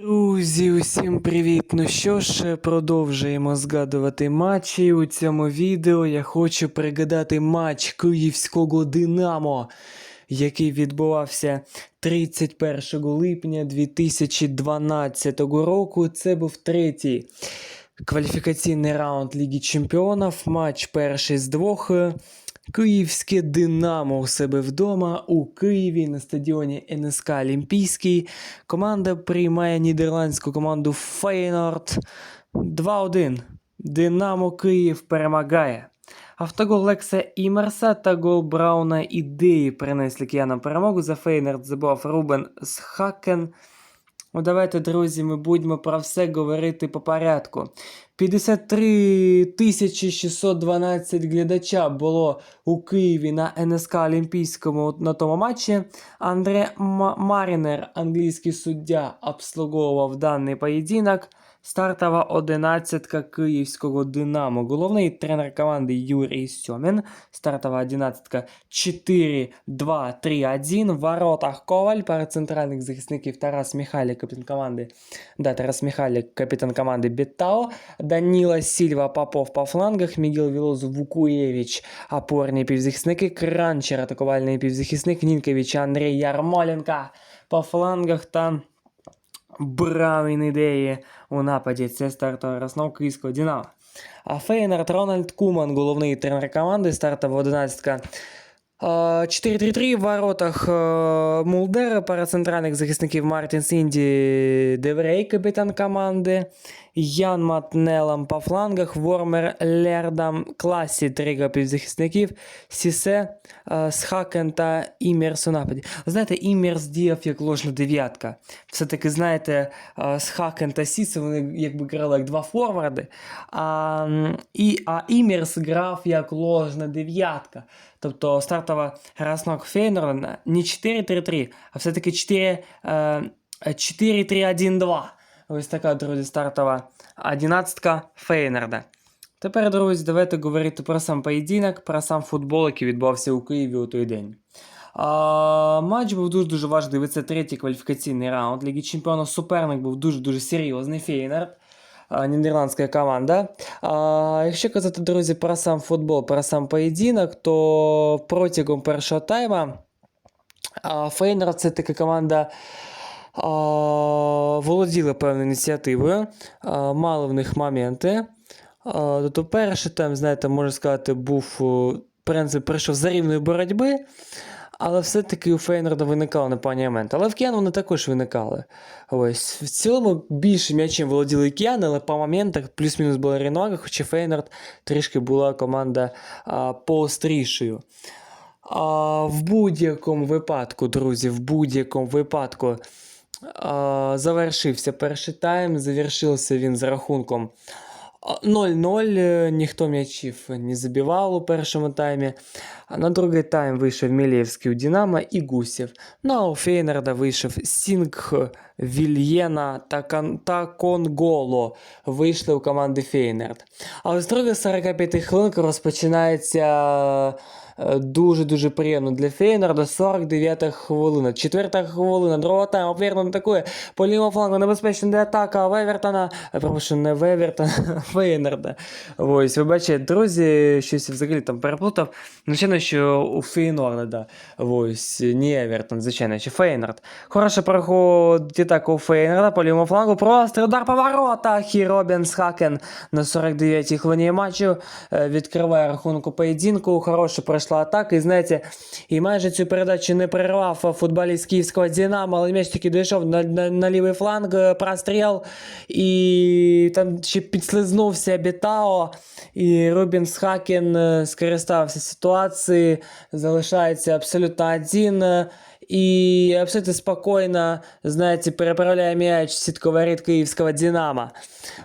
Друзі, усім привіт! Ну що ж, продовжуємо згадувати матчі. У цьому відео я хочу пригадати матч Київського Динамо, який відбувався 31 липня 2012 року. Це був третій кваліфікаційний раунд Ліги Чемпіонів. Матч перший з двох. Київське Динамо у себе вдома у Києві на стадіоні НСК Олімпійський. Команда приймає нідерландську команду Фейнорд 2-1. Динамо Київ перемагає. Автогол Лекса Імерса та гол Брауна ідеї принесли киянам перемогу. За Фейнорд забував Рубен Схакен. Ну, давайте, друзі, ми будемо про все говорити по порядку. 53 612 глядача було у Києві на НСК Олімпійському на тому матчі. Андре Марінер, англійський суддя, обслуговував даний поєдинок. Стартова одинадцятка київського Динамо. Головний тренер команди Юрій Сьомін. Стартова одинадцятка 4-2-3-1. В воротах Коваль, пара центральних захисників Тарас Міхалік, капітан команди. Да, Тарас Міхалік, капітан команди Бітао. Даніла Сільва Попов по флангах, Мігіл Вілоз Вукуєвич, опорні півзахисники, Кранчер, атакувальний півзахисник, Нінкович, Андрій Ярмоленко по флангах та Браун ідеї у нападі. Це стартова розновка київського Динамо. А Фейнард Рональд Куман, головний тренер команди, стартова 11 4-3-3 в воротах е, Мулдера, пара центральних захисників Мартін Сінді Деврей, капітан команди, Ян Матнелам по флангах, Вормер Лердам, Класі, три півзахисників, Сісе, е, Схакен та Імерс у нападі. Знаєте, Імерс діяв як ложна дев'ятка. Все-таки, знаєте, е, Схакен та Сісе, вони якби грали як два форварди, а, і, а Імерс грав як ложна дев'ятка. Тобто стартова граснок Фейнорда не 4-3-3, а все-таки 4, е, 4-3-1-2. Ось така, друзі, стартова одинадцятка Фейнерда. Тепер, друзі, давайте говорити про сам поєдинок, про сам футбол, який відбувався у Києві у той день. А, матч був дуже-дуже важливий. Це третій кваліфікаційний раунд Ліги Чемпіонів. Суперник був дуже-дуже серйозний Фейнерд. Нідерландська команда. А, якщо казати, друзі, про сам футбол, про сам поєдинок, то протягом першого тайма Фейнерд це така команда а, володіла певною ініціативою, мали в них моменти. Тобто перший тайм, знаєте, можна сказати, був о, в прийшов за рівної боротьби, але все-таки у Фейнерда виникали непогані моменти. Але в Кіан вони також виникали. Ось. В цілому більше м'ячем володіли Кіан, але по моментах плюс-мінус була рівновага, хоча Фейнерд трішки була команда поострішою. А, в будь-якому випадку, друзі, в будь-якому випадку завершився перший тайм. Завершився він з рахунком 0-0. е, Ніхто м'ячів не забивав у першому таймі. На другий тайм вийшов Мілєвський у Динамо і Гусєв. Ну а у Фейнерда вийшов Сінг, Вільєна та, Кон- та Конголо. Вийшли у команди Фейнерд. А з другої 45 хвилин розпочинається дуже-дуже приємно для Фейнерда. 49 хвилина. Четверта хвилина, другого тайму. Фейнерд атакує. По лівому флангу небезпечна атака Вевертона. Е, Перепрошую, не Вевертона, а Фейнерда. Ось, бачите, друзі, щось взагалі там переплутав. Звичайно, що у Фейнорда, да. Ось, не Евертон, звичайно, що Фейнорд. Хороше проходить так у Фейнорда по лівому флангу. Просто удар по воротах. І Робін на 49-й хвилині матчу е, відкриває рахунок у поєдинку. Хороше пройшла атака. І знаєте, і майже цю передачу не перервав футболіст київського Динамо, але м'яч таки дійшов на, на, на лівий фланг, е, простріл. І там ще підслизнувся Бітао. І Рубін Схакен е, скористався ситуацією, залишається абсолютно один. І абсолютно спокійно, знаєте, переправляє м'яч воріт київського Динамо.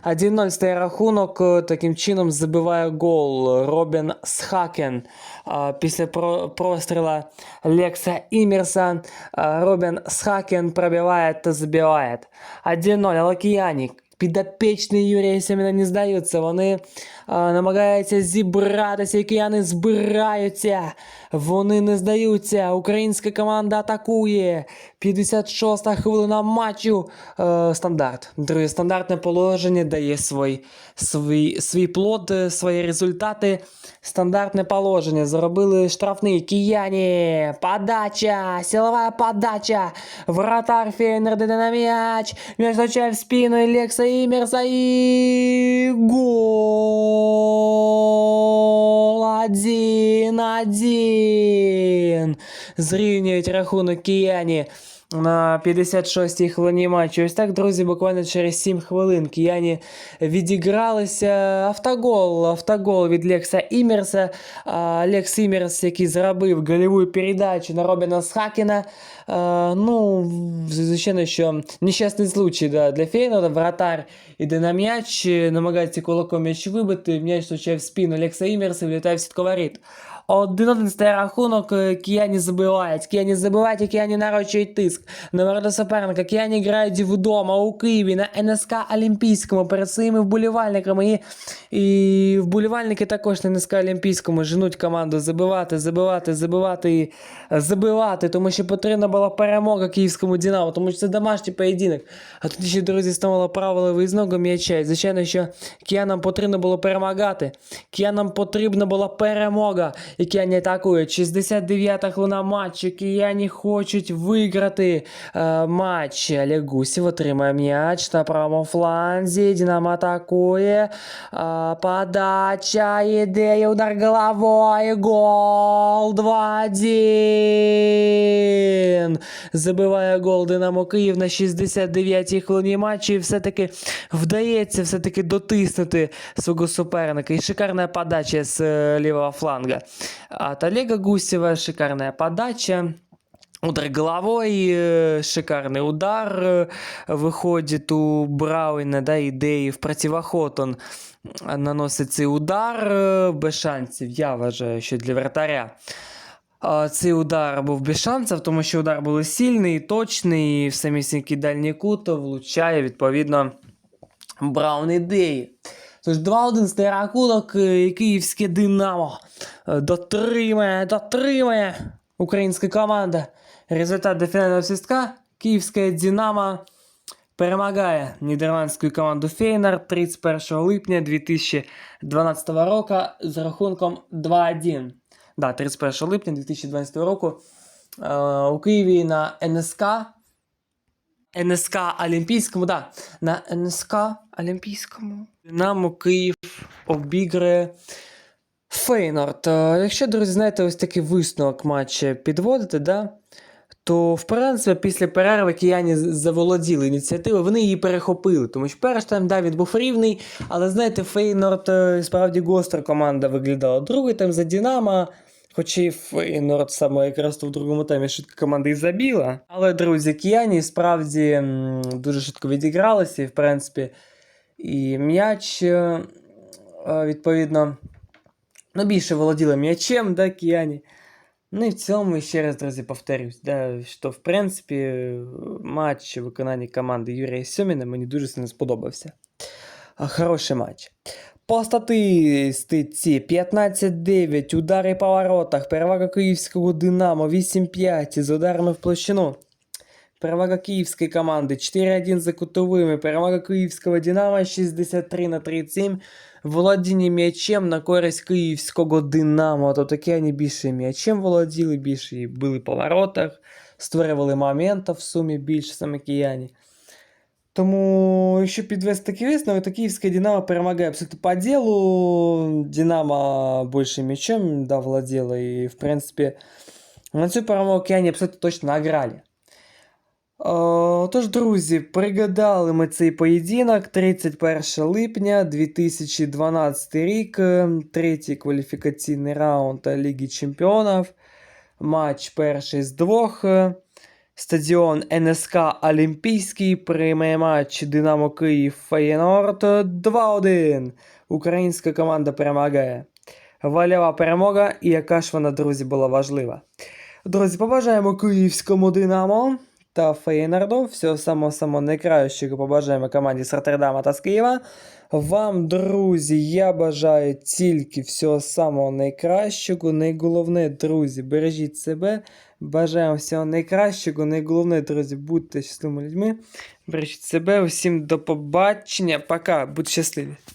1-0 стає рахунок, е, таким чином забиває гол Робін Схакен. А, Після про- простріла Лекса Імерса а, Робін Схакен пробиває та забиває. 1-0, Лакіянік. Підопечні Юрія Сіміна не здаються. Вони а, намагаються зібратися, кияни збираються. Вони не здаються. Українська команда атакує. 56 хвилина матчу. Е, стандарт. Друзі, стандартне положення дає свій, свій, свій плод, е, свої результати. Стандартне положення. Заробили штрафний кияні. Подача. Силовая подача. Вратарь Фейнер йде на м'яч. М'яч влучає в спину Лекса Імерса і гол. Один, один. Зрівнюють рахунок кияні на 56-й хвилині матчу. Ось так, друзі, буквально через 7 хвилин кияні відігралися автогол. Автогол від Лекса Імерса. Лекс Імерс, який зробив гольову передачу на Робіна Схакіна. Ну, звичайно, що нещасний случай да, для Фейнорда. Вратар іде на м'яч, намагається кулаком м'яч вибити, м'яч влучає в спину Лекса Імерса і влітає в сітковий 1-1 стає рахунок, е, кияні забивають, кияні забивають, і кияні нарощують тиск. На ворота суперника, кияні грають вдома у Києві на НСК Олімпійському перед своїми вболівальниками. І, і вболівальники також на НСК Олімпійському женуть команду забивати, забивати, забивати і забивати, тому що потрібна була перемога київському Динамо, тому що це домашній поєдинок. А тут ще, друзі, становило правило виїзного м'яча. І, звичайно, що киянам потрібно було перемагати. Киянам потрібна була перемога і кияні атакують. 69-та хвилина матчу. Кияні хочуть виграти е, матч. Олег Гусєв отримає м'яч на правому фланзі. Динамо атакує. Е, подача, ідея, удар головою. Гол 2-1. Забиває гол Динамо Київ на 69-й хвилині матчу. І все-таки вдається все-таки дотиснути свого суперника. І шикарна подача з е, лівого фланга. От Олега Гусева шикарная подача. Удар головой, э, шикарный удар э, выходит у Брауина, да, ідеї в противоход он наносить цей удар э, без шансів. Я вважаю, що для вратаря. А, Цей удар був без шансів, тому що удар був сильний, точний, і в самісінький дальній кут влучає, відповідно, Браун ідеї. Тож 2-1 стає рахунок, е, київське Динамо е, дотримає, дотримає українська команда. Результат до фінального свистка. Київське Динамо перемагає нідерландську команду Фейнер 31 липня 2012 року з рахунком 2-1. Да, 31 липня 2012 року е, у Києві на НСК НСК Олімпійському, да, на НСК Олімпійському. Динамо Київ обіграє Фейнорд. Е, Якщо, друзі, знаєте, ось такий висновок матча підводити, да, то в принципі після перерви кияні заволоділи ініціативою, вони її перехопили. Тому що перший тайм, да, він був рівний, але знаєте, Фейнорд е, справді гостра команда виглядала. Другий тайм за Динамо. Хоча і Фейнорд саме якраз в другому таймі швидко команда і забіла. Але, друзі, кияні справді дуже швидко відігралися, і, в принципі, і м'яч, е, е, відповідно, ну, більше володіли м'ячем, да, кияні. Ну і в цілому, ще раз, друзі, повторюсь, да, що, в принципі, матч у виконанні команди Юрія Сьоміна мені дуже сильно сподобався. Хороший матч. По статистиці 15-9, удари по воротах, перевага київського Динамо 8-5 з ударами в площину. Перевага київської команди 4-1 за кутовими. Перевага київського Динамо 63 на 37. Володіння м'ячем на користь київського Динамо. То таке вони більше м'ячем володіли, більше і били по воротах, створювали моментів в сумі більше саме кияні. Тому, якщо підвести такий висновок, то київське Динамо перемагає абсолютно по ділу. Динамо більше м'ячем да, владіло, і, в принципі, на цю перемогу кияні абсолютно точно награли. О, тож, друзі, пригадали ми цей поєдинок 31 липня 2012 рік, е, третій кваліфікаційний раунд Ліги Чемпіонів. Матч перший з двох. Стадіон НСК Олімпійський приймає матч Динамо Київ Феєнорд 2-1. Українська команда перемагає. Валява перемога, і яка ж вона, друзі, була важлива. Друзі, побажаємо київському Динамо та Фейнарду. Всього самого самого найкращого побажаємо команді з Роттердама та з Києва. Вам, друзі, я бажаю тільки всього самого найкращого. Найголовне, друзі, бережіть себе. Бажаємо всього найкращого. Найголовне, друзі, будьте щасливими людьми. Бережіть себе. Усім до побачення. Пока. Будьте щасливі.